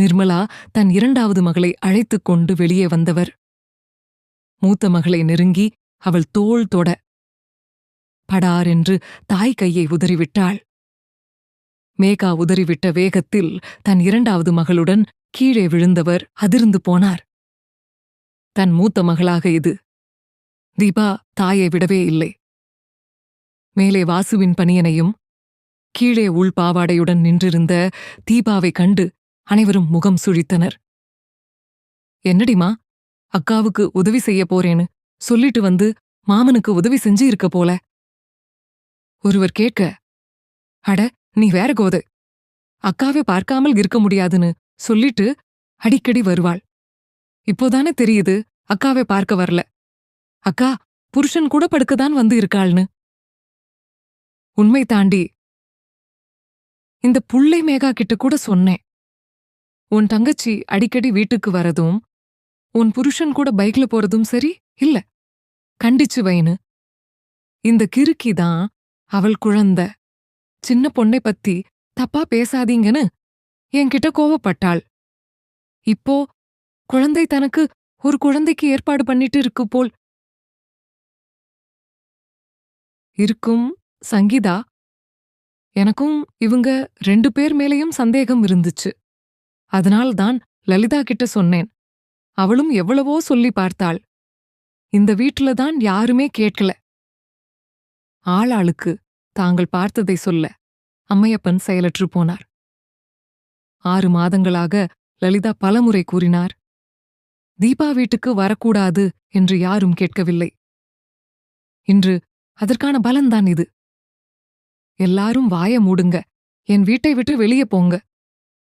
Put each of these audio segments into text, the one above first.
நிர்மலா தன் இரண்டாவது மகளை அழைத்துக் கொண்டு வெளியே வந்தவர். மூத்த மகளை நெருங்கி அவள் தோள் தொட படார் என்று தாய் கையை உதறிவிட்டாள். மேகா உதறிவிட்ட வேகத்தில் தன் இரண்டாவது மகளுடன் கீழே விழுந்தவர் அதிர்ந்து போனார். தன் மூத்த மகளாக இது. தீபா தாயை விடவே இல்லை. மேலே வாசுவின் பணியனையும் கீழே உள் பாவாடையுடன் நின்றிருந்த தீபாவைக் கண்டு அனைவரும் முகம் சுழித்தனர். என்னடிமா அக்காவுக்கு உதவி செய்ய போறேன்னு சொல்லிட்டு வந்து மாமனுக்கு உதவி செஞ்சு இருக்க போல? ஒருவர் கேட்க அட நீ வேற கோது அக்காவை பார்க்காமல் இருக்க முடியாதுன்னு சொல்லிட்டு அடிக்கடி வருவாள். இப்போதானே தெரியுது அக்காவை பார்க்க வரல. அக்கா புருஷன் கூட படுக்கதான் வந்து இருக்காள்னு. உண்மை தாண்டி இந்த புள்ளை மேகா கிட்ட கூட சொன்னேன். உன் தங்கச்சி அடிக்கடி வீட்டுக்கு வரதும் உன் புருஷன் கூட பைக்ல போறதும் சரி? இல்ல. கண்டிச்சு வைனு. இந்த கிறுக்கி தான் அவள் குழந்த. சின்ன பொண்ணை பத்தி தப்பா பேசாதீங்கன்னு என்கிட்ட கோவப்பட்டாள். இப்போ குழந்தை தனக்கு ஒரு குழந்தைக்கு ஏற்பாடு பண்ணிட்டு இருக்கு போல் இருக்கும் சங்கீதா. எனக்கும் இவங்க ரெண்டு பேர் மேலேயும் சந்தேகம் இருந்துச்சு. அதனால்தான் லலிதா கிட்ட சொன்னேன். அவளும் எவ்வளவோ சொல்லி பார்த்தாள். இந்த வீட்டுல தான் யாருமே கேட்கல. ஆளாளுக்கு தாங்கள் பார்த்ததை சொல்ல அம்மையப்பன் செயலற்று போனார். ஆறு மாதங்களாக லலிதா பலமுறை கூறினார். தீபா வீட்டுக்கு வரக்கூடாது என்று யாரும் கேட்கவில்லை. இன்று அதற்கான பலன்தான் இது. எல்லாரும் வாய மூடுங்க. என் வீட்டை விட்டு வெளியே போங்க.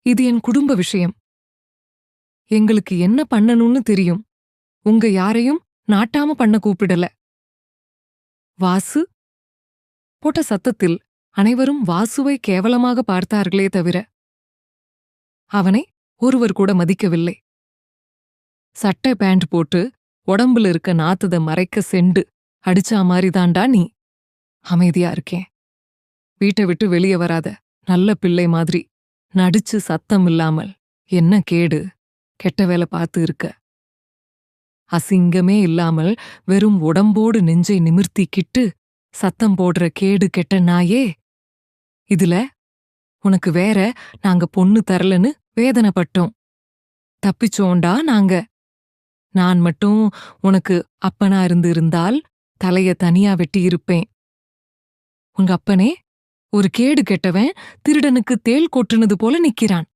இது என் குடும்ப விஷயம். எங்களுக்கு என்ன பண்ணணும்னு தெரியும். உங்க யாரையும் நாட்டாம பண்ண கூப்பிடல. வாசு? போட்ட சத்தத்தில் அனைவரும் வாசுவை கேவலமாக பார்த்தார்களே தவிர அவனை ஒருவர் கூட மதிக்கவில்லை. சட்டை பேண்ட் போட்டு உடம்புல இருக்க நாத்தத மறைக்க செண்டு அடிச்சா மாதிரிதான்டா நீ? அமைதியா இருக்கேன். வீட்டை விட்டு வெளியே வராத நல்ல பிள்ளை மாதிரி. நடிச்சு சத்தம் இல்லாமல் என்ன கேடு? கெட்ட வேலை பார்த்து இருக்க. அசிங்கமே இல்லாமல் வெறும் உடம்போடு நெஞ்சை நிமிர்த்திக்கிட்டு சத்தம் போடுற கேடு கெட்ட நாயே. இதுல உனக்கு வேற நாங்க பொண்ணு தரலன்னு வேதனைப்பட்டோம். தப்பிச்சோண்டா நாங்க? நான் மட்டும் உனக்கு அப்பனா இருந்து இருந்தால் தலைய தனியா வெட்டியிருப்பேன். உங்க அப்பனே ஒரு கேடு கெட்டவன் திருடனுக்கு தேள் கொட்டுனது போல நிக்கிறான்.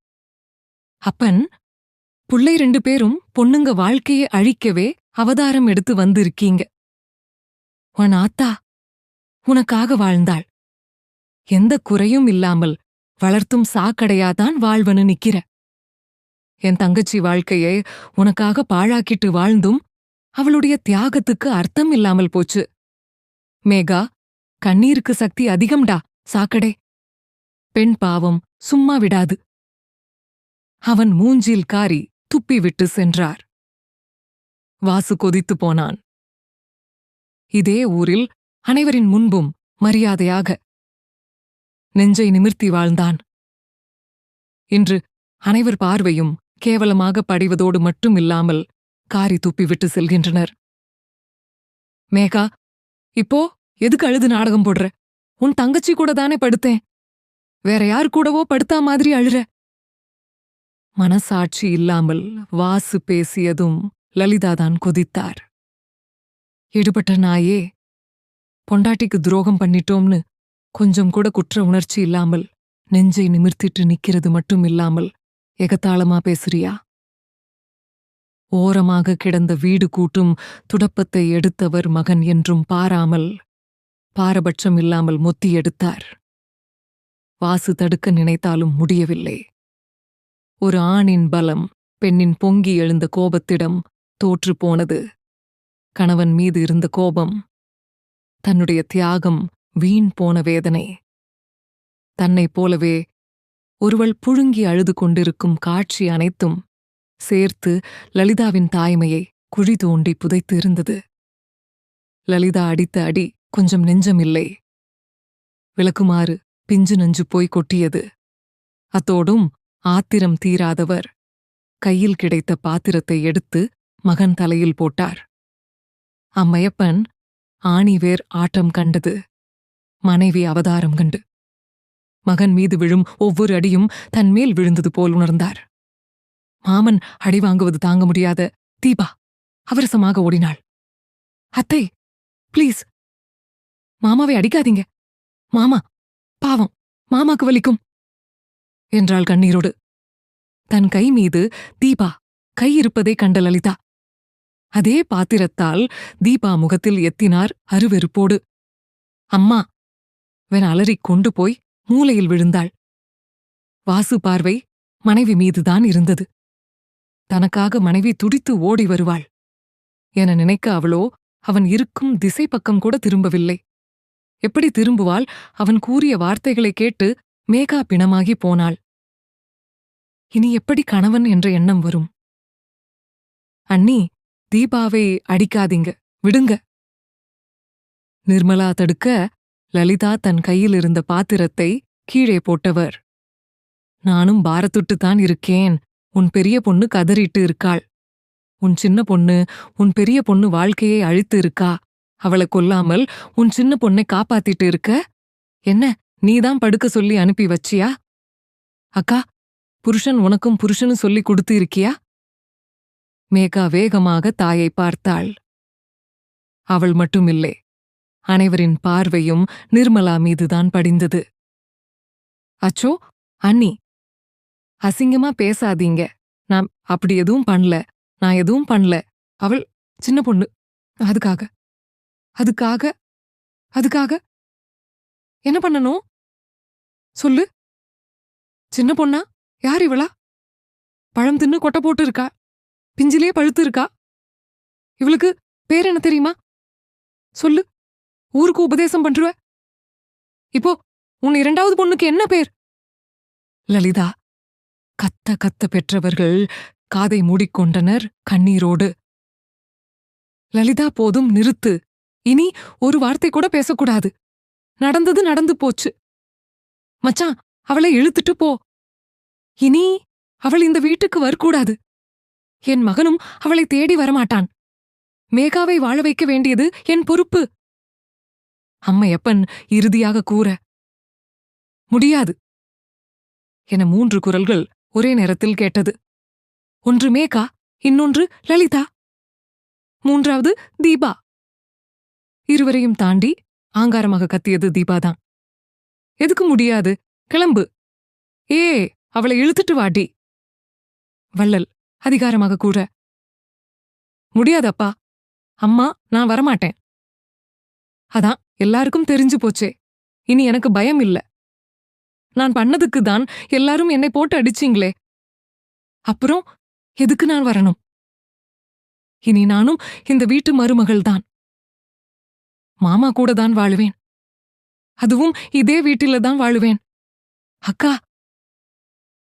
அப்பன் புள்ளை ரெண்டு பேரும் பொண்ணுங்க வாழ்க்கையை அழிக்கவே அவதாரம் எடுத்து வந்திருக்கீங்க. உன் ஆத்தா உனக்காக வாழ்ந்தாள். எந்த குறையும் இல்லாமல் வளர்த்தும் சாக்கடையாதான் வாழ்வனு நிக்கிற. என் தங்கச்சி வாழ்க்கையை உனக்காக பாழாக்கிட்டு வாழ்ந்தும் அவளுடைய தியாகத்துக்கு அர்த்தம் இல்லாமல் போச்சு. மேகா கண்ணீருக்கு சக்தி அதிகம்டா. சாக்கடே. பெண் பாவம் சும்மா விடாது. அவன் மூஞ்சில் காரி துப்பிவிட்டு சென்றார். வாசு கொதித்து போனான். இதே ஊரில் அனைவரின் முன்பும் மரியாதையாக நெஞ்சை நிமிர்த்தி வாழ்ந்தான். இன்று அனைவர் பார்வையும் கேவலமாக படிவதோடு மட்டும் இல்லாமல் காரி துப்பிவிட்டு செல்கின்றனர். மேகா இப்போ எதுக்கு அழுது நாடகம் போடுற? உன் தங்கச்சி கூட தானே படுத்தேன். வேற யார் கூடவோ படுத்தா மாதிரி அழுற. மனசாட்சி இல்லாமல் வாசு பேசியதும் லலிதாதான் கொதித்தார். எடுபட்ட நாயே பொண்டாட்டிக்கு துரோகம் பண்ணிட்டோம்னு கொஞ்சம் கூட குற்ற உணர்ச்சி இல்லாமல் நெஞ்சை நிமிர்த்திட்டு நிக்கிறது மட்டும் இல்லாமல் எகத்தாளமா பேசுறியா? ஓரமாக கிடந்த வீடு கூட்டும் துடப்பத்தை எடுத்தவர் மகன் என்றும் பாராமல் பாரபட்சம் இல்லாமல் முத்தி எடுத்தார். வாசு தடுக்க நினைத்தாலும் முடியவில்லை. ஒரு ஆணின் பலம் பெண்ணின் பொங்கி எழுந்த கோபத்திடம் தோற்று போனது. கணவன் மீது இருந்த கோபம் தன்னுடைய தியாகம் வீண் போன வேதனை. தன்னைப் போலவே ஒருவள் புழுங்கி அழுது கொண்டிருக்கும் காட்சி அனைத்தும் சேர்த்து லலிதாவின் தாய்மையை குழி தோண்டி புதைத்து இருந்தது லலிதா அடித்த அடி கொஞ்சம் நெஞ்சமில்லை. விளக்குமாறு பிஞ்சு நஞ்சு போய் கொட்டியது. அத்தோடும் ஆத்திரம் தீராதவர். கையில் கிடைத்த பாத்திரத்தை எடுத்து மகன் தலையில் போட்டார். அம்மையப்பன் ஆணிவேர் ஆட்டம் கண்டது. மனைவி அவதாரம் கண்டு. மகன் மீது விழும் ஒவ்வொரு அடியும் தன்மேல் விழுந்தது போல் உணர்ந்தார். மாமன் அடி வாங்குவது தாங்க முடியாத தீபா அவரசமாக ஓடினாள். அத்தை ப்ளீஸ் மாமாவை அடிக்காதீங்க. மாமா பாவம் மாமாக்கு வலிக்கும். என்றாள் கண்ணீரோடு. தன் கை மீது தீபா கை இருப்பதை கண்ட லலிதா. அதே பாத்திரத்தால் தீபா முகத்தில் எத்தினார் அருவெருப்போடு அம்மா வென் அலறிக் கொண்டு போய் மூலையில் விழுந்தாள். வாசு பார்வை மனைவி மீதுதான் இருந்தது. தனக்காக மனைவி துடித்து ஓடி வருவாள். என நினைக்க அவளோ அவன் இருக்கும் திசை பக்கம் கூட திரும்பவில்லை. எப்படி திரும்புவாள்? அவன் கூறிய வார்த்தைகளைக் கேட்டு மேகா பிணமாகி போனாள். இனி எப்படி கணவன் என்ற எண்ணம் வரும்? அண்ணி தீபாவை அடிக்காதீங்க. விடுங்க. நிர்மலா தடுக்க லலிதா தன் கையில் இருந்த பாத்திரத்தை கீழே போட்டவர். நானும் பாரத்துட்டுத்தான் இருக்கேன். உன் பெரிய பொண்ணு கதறிட்டு இருக்காள். உன் சின்ன பொண்ணு உன் பெரிய பொண்ணு வாழ்க்கையை அழித்து இருக்கா? அவளை கொல்லாமல் உன் சின்ன பொண்ணை காப்பாத்திட்டு இருக்க? என்ன நீதான் படுக்க சொல்லி அனுப்பி வச்சியா? அக்கா புருஷன் உனக்கும் புருஷனு சொல்லி கொடுத்து இருக்கியா மேகா வேகமாக தாயை பார்த்தாள். அவள் மட்டுமில்லை. அனைவரின் பார்வையும் நிர்மலா மீதுதான் படிந்தது. அச்சோ அண்ணி. அசிங்கமா பேசாதீங்க. நான் அப்படி எதுவும் பண்ணல. நான் எதுவும் பண்ணல. அவள் சின்ன பொண்ணு. அதுக்காக. அதுக்காக அதுக்காக என்ன பண்ணணும்? சொல்லு. சின்ன பொண்ணா? யார் இவளா? பழம் தின்னு கொட்டை போட்டு இருக்கா பிஞ்சிலே பழுத்து இருக்கா இவளுக்கு பேர் என்ன தெரியுமா? சொல்லு. ஊருக்கு உபதேசம் பண்றுவ? இப்போ உன் இரண்டாவது பொண்ணுக்கு என்ன பேர்? லலிதா. கத்த கத்த பெற்றவர்கள் காதை மூடிக்கொண்டனர் கண்ணீரோடு. லலிதா போதும் நிறுத்து. இனி ஒரு வார்த்தை கூட பேசக்கூடாது. நடந்தது நடந்து போச்சு. மச்சான் அவளை இழுத்துட்டு போ. இனி அவள் இந்த வீட்டுக்கு வரக்கூடாது. என் மகனும் அவளை தேடி வரமாட்டான். மேகாவை வாழ வைக்க வேண்டியது என் பொறுப்பு. அம்மையப்பன் இறுதியாக கூற முடியாது. என மூன்று குரல்கள் ஒரே நேரத்தில் கேட்டது. ஒன்று மேகா இன்னொன்று லலிதா. மூன்றாவது தீபா. இருவரையும் தாண்டி ஆங்காரமாக கத்தியது தீபாதான் எதுக்கு முடியாது? கிளம்பு. ஏ அவளை இழுத்துட்டு வாடி வள்ளல் அதிகாரமாக கூற முடியாதப்பா. அம்மா நான் வரமாட்டேன். அதான் எல்லாருக்கும் தெரிஞ்சு போச்சே. இனி எனக்கு பயம் இல்ல. நான் பண்ணதுக்கு தான் எல்லாரும் என்னை போட்டு அடிச்சீங்களே. அப்புறம் எதுக்கு நான் வரணும்? இனி நானும் இந்த வீட்டு மருமகள் தான் மாமா கூட தான் வாழுவேன். அதுவும் இதே வீட்டில தான் வாழுவேன். அக்கா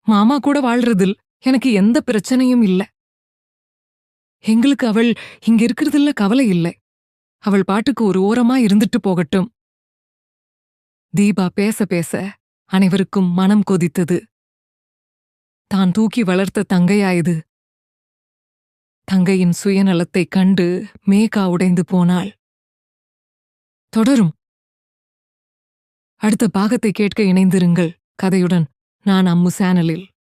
மாமா கூட வாழ்றதில் எனக்கு எந்த பிரச்சனையும் இல்ல. எங்களுக்கு அவள் இங்க இருக்கிறதில்ல கவலை இல்லை. அவள் பாட்டுக்கு ஒரு ஓரமா இருந்துட்டு போகட்டும். தீபா பேச பேச அனைவருக்கும் மனம் கொதித்தது. தான் தூக்கி வளர்த்த தங்கையா இது. தங்கையின் சுயநலத்தைக் கண்டு மேகா உடைந்து போனாள். தொடரும். அடுத்த பாகத்தை கேட்க இணைந்திருங்கள். கதையுடன் நான் அம்மு சேனலில்.